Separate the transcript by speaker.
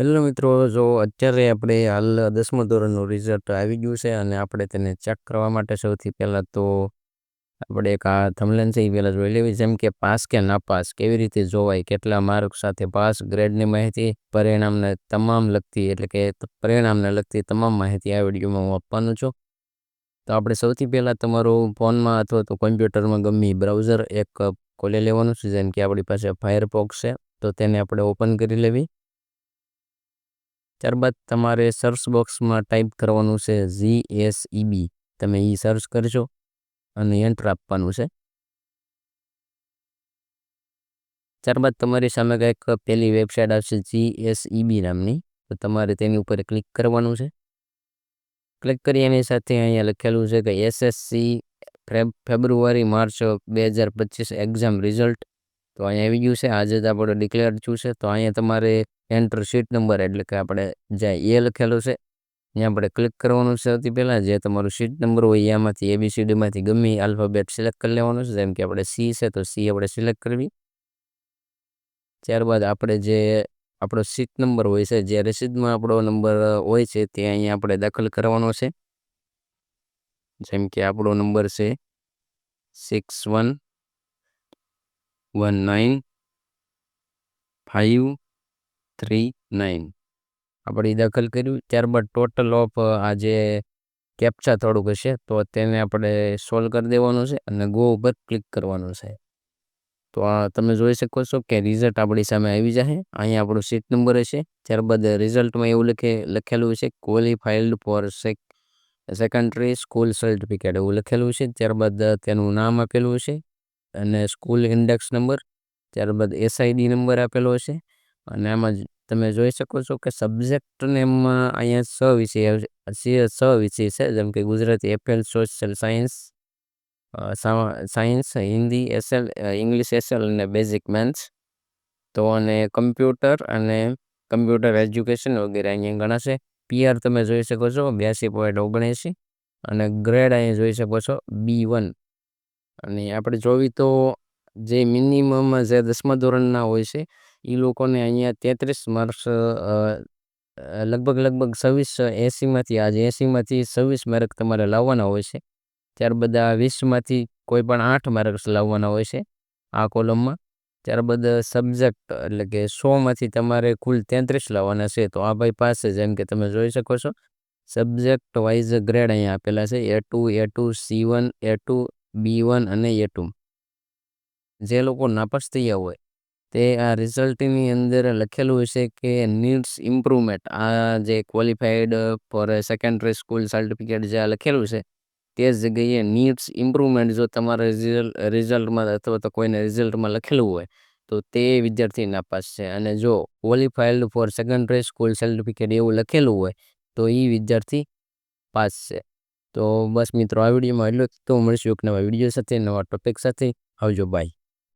Speaker 1: Hello મિત્રો, જો અત્યારે આપણે હાલ દસમા ધોરણનું રિઝલ્ટ આવી ગયું છે અને આપણે તેને ચેક કરવા માટે સૌથી પહેલાં તો આપણે એક આ થમલેન છે એ પહેલાં જોઈ લેવી. જેમ કે પાસ કે નાપાસ કેવી રીતે જોવાય, કેટલા માર્ક સાથે પાસ ગ્રેડની માહિતી, પરિણામને તમામ લગતી, એટલે કે પરિણામને લગતી તમામ માહિતી આ વિડીયોમાં હું આપવાનું છું. તો આપણે સૌથી પહેલાં તમારું ફોનમાં અથવા તો કોમ્પ્યુટરમાં ગમી બ્રાઉઝર એક ખોલી લેવાનું છે. જેમ કે આપણી પાસે ફાયરફોક્સ છે, તો તેને આપણે ઓપન કરી લેવી. ત્યારબાદ તમારે સર્ચ બોક્સમાં ટાઈપ કરવાનું છે ઝી એસ ઈબી તમે એ સર્ચ કરજો અને એન્ટર આપવાનું છે. ત્યારબાદ તમારી સામે કંઈક પહેલી વેબસાઇટ આવશે જી એસ ઈબી નામની. તો તમારે તેની ઉપર ક્લિક કરવાનું છે. ક્લિક કરી એની સાથે અહીંયા લખેલું છે કે એસએસસી ફેબ્રુઆરી માર્ચ બે હજાર પચીસ એક્ઝામ રિઝલ્ટ તો અહીંયા આવી ગયું છે. આજે જ આપણે ડિક્લેર થયું છે. તો અહીંયા તમારે એન્ટર સીટ નંબર એટલે કે આપણે જ્યાં એ લખેલું છે, ત્યાં આપણે ક્લિક કરવાનું છે સૌથી પહેલાં. જે તમારું સીટ નંબર હોય એમાંથી એબીસીડીમાંથી ગમે આલ્ફાબેટ સિલેક્ટ કરી લેવાનું છે. જેમ કે આપણે સી છે તો સી આપણે સિલેક્ટ કરવી. ત્યારબાદ આપણે જે આપણો સીટ નંબર હોય છે, જે રસીદમાં આપણો નંબર હોય છે, તે અહીંયા આપણે દાખલ કરવાનો છે. જેમ કે આપણો નંબર છે six one one nine five three nine આપણે દાખલ કર્યું ત્યારબાદ ટોટલ ઓફ આ જે કેપ્ચા થોડુંક હશે, તો તેને આપણે સોલ્વ કરી દેવાનું છે અને ગો ઉપર ક્લિક કરવાનું છે. તો આ તમે જોઈ શકો છો કે રિઝલ્ટ આપણી સામે આવી જશે અહીંયા આપણો સીટ નંબર હશે. ત્યારબાદ રિઝલ્ટમાં એવું લખે, લખેલું છે qualified for sec secondary school certificate એવું લખેલું છે. ત્યારબાદ તેનું નામ આપેલું છે. અને સ્કૂલ ઇન્ડેક્સ નંબર, ત્યારબાદ એસઆઈડી નંબર આપેલો છે અને આમાં તમે જોઈ શકો છો કે સબ્જેક્ટ નેમમાં અહીંયા છ વિષય છ વિષય છે, જેમ કે Gujarati FL social science science, Hindi, SL English, SL અને બેઝિક મેથ્સ. તો અને કમ્પ્યુટર અને કમ્પ્યુટર એજ્યુકેશન વગેરે અહીંયા ગણાશે પીઆર તમે જોઈ શકો છો, બ્યાસી પોઈન્ટ ઓગણએંસી અને ગ્રેડ અહીંયા જોઈ શકો છો, બી વન. અને આપણે જોવી તો જે મિનિમમ જે દસમા ધોરણના હોય છે એ લોકોને અહીંયા તેત્રીસ માર્ક્સ લગભગ લગભગ છવ્વીસ એંસીમાંથી આજે એંસીમાંથી છવ્વીસ માર્ક તમારે લાવવાના હોય છે. ત્યારબાદ આ વીસમાંથી કોઈ પણ આઠ માર્ક્સ લાવવાના હોય છે આ કોલમમાં ત્યારબાદ સબ્જેક્ટ એટલે કે સોમાંથી તમારે કુલ તેત્રીસ લાવવાના છે. તો આ ભાઈ પાસે જેમ કે તમે જોઈ શકો છો. સબ્જેક્ટ વાઇઝ ગ્રેડ અહીંયા આપેલા છે. A two A two C one A two B one અને એ ટુ. જે લોકો નાપાસ થયા હોય, તે આ રિઝલ્ટની અંદર લખેલું હશે કે નીડ્સ ઇમ્પ્રુવમેન્ટ, આ જે qualified for secondary school certificate જે લખેલું છે, તે જગ્યાએ નીડ્સ ઇમ્પ્રુવમેન્ટ જો તમારા રિઝલ્ટમાં અથવા તો કોઈને રિઝલ્ટમાં લખેલું હોય, તો તે વિદ્યાર્થી નાપાસ છે. અને જો qualified for secondary school certificate એવું લખેલું હોય, તો એ વિદ્યાર્થી પાસ છે. તો બસ મિત્રો, આ વિડીયોમાં એટલું તો મળીશું એક નવા વીડિયો સાથે, નવા ટોપિક સાથે. આવજો બાય